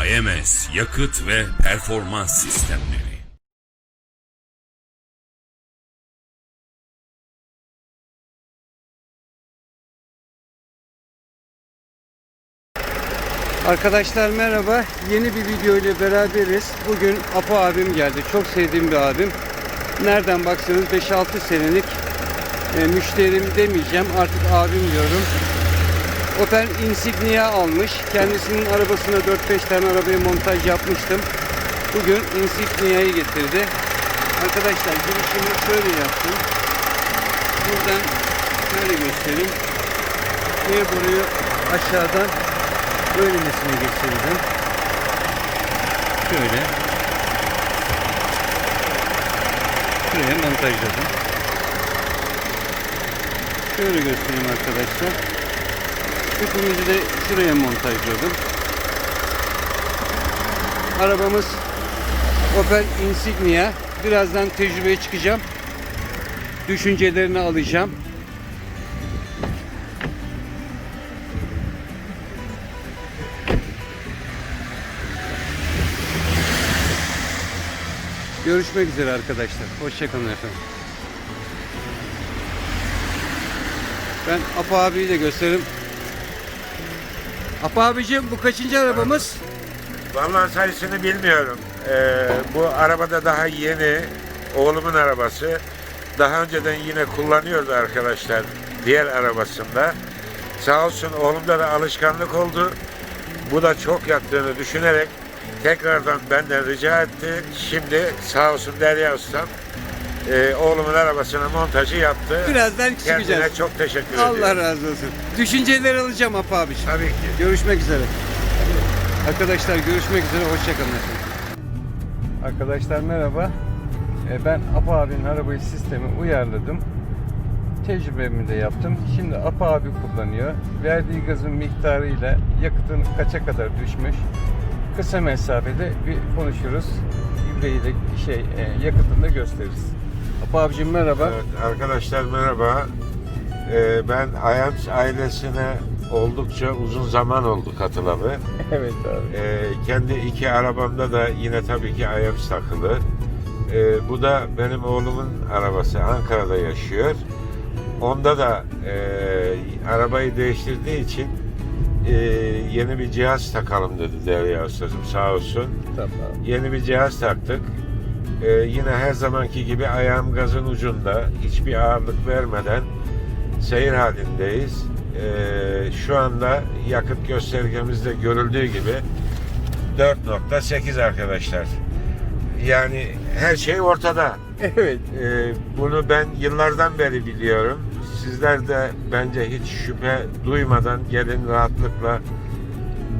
AMS Yakıt ve Performans Sistemleri Arkadaşlar merhaba. Yeni bir video ile beraberiz. Bugün Apo abim geldi. Çok sevdiğim bir abim. Nereden baksanız 5-6 senelik e, müşterim demeyeceğim. Artık abim diyorum. Opel Insignia almış. Kendisinin arabasına 4-5 tane arabaya montaj yapmıştım. Bugün Insignia'yı getirdi. Arkadaşlar girişimi şöyle yaptım. Buradan şöyle göstereyim. Ve burayı aşağıdan böylemesine geçirdim. Şöyle. Şuraya montajladım. Şöyle göstereyim arkadaşlar. Tüpümüzü de şuraya montajladım. Arabamız Opel Insignia. Birazdan tecrübeye çıkacağım. Düşüncelerini alacağım. Görüşmek üzere arkadaşlar. Hoşçakalın efendim. Ben Apo abiyi de gösteririm. Apo abicim bu kaçıncı arabamız? Vallahi sayısını bilmiyorum. Ee, bu arabada daha yeni oğlumun arabası. Daha önceden yine kullanıyordu arkadaşlar diğer arabasında. Sağ olsun oğlumda da alışkanlık oldu. Bu da çok yaktığını düşünerek tekrardan benden rica etti. Şimdi sağ olsun Derya Ustam e, oğlumun arabasına montajı yaptı. Birazdan Kendine çıkacağız. çok teşekkür ediyorum. Allah razı olsun. Düşünceleri alacağım Apo abiciğim. Tabii ki. Görüşmek üzere. Arkadaşlar görüşmek üzere. Hoşçakalın efendim. Arkadaşlar merhaba. E, Ben Apo abinin arabayı sistemi uyarladım. Tecrübemi de yaptım. Şimdi Apo abi kullanıyor. Verdiği gazın miktarıyla yakıtın kaça kadar düşmüş. Kısa mesafede bir konuşuruz. Gübreyi de şey e, yakıtını da gösteririz. Abicim merhaba. Evet, arkadaşlar merhaba. Ee, ben Ayams ailesine oldukça uzun zaman oldu katılalı. Evet abi. Ee, kendi iki arabamda da yine tabii ki Ayams takılı. Ee, bu da benim oğlumun arabası. Ankara'da yaşıyor. Onda da e, arabayı değiştirdiği için e, yeni bir cihaz takalım dedi Derya Usta'cığım sağ olsun. Tamam. Yeni bir cihaz taktık. Ee, yine her zamanki gibi ayağım gazın ucunda. Hiçbir ağırlık vermeden seyir halindeyiz. Ee, şu anda yakıt göstergemizde görüldüğü gibi 4.8 arkadaşlar. Yani her şey ortada. Evet. Ee, bunu ben yıllardan beri biliyorum. Sizler de bence hiç şüphe duymadan gelin rahatlıkla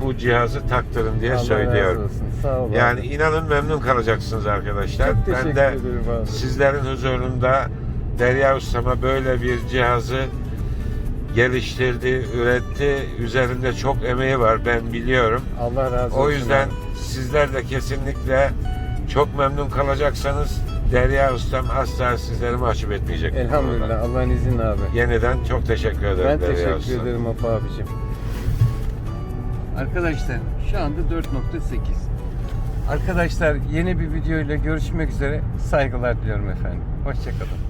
bu cihazı taktırın diye Allah razı söylüyorum. olsun. Sağ ol. Yani inanın memnun kalacaksınız arkadaşlar. Çok ben de abi. sizlerin huzurunda Derya Usta'ma böyle bir cihazı geliştirdi, üretti. Üzerinde çok emeği var ben biliyorum. Allah razı olsun. O yüzden abi. sizler de kesinlikle çok memnun kalacaksanız Derya Ustam asla sizleri mahcup etmeyecek. Elhamdülillah Allah'ın izniyle abi. Yeniden çok teşekkür ederim Ben Derya teşekkür Usta. ederim Apo abicim. Arkadaşlar şu anda 4.8. Arkadaşlar yeni bir video ile görüşmek üzere. Saygılar diliyorum efendim. Hoşçakalın.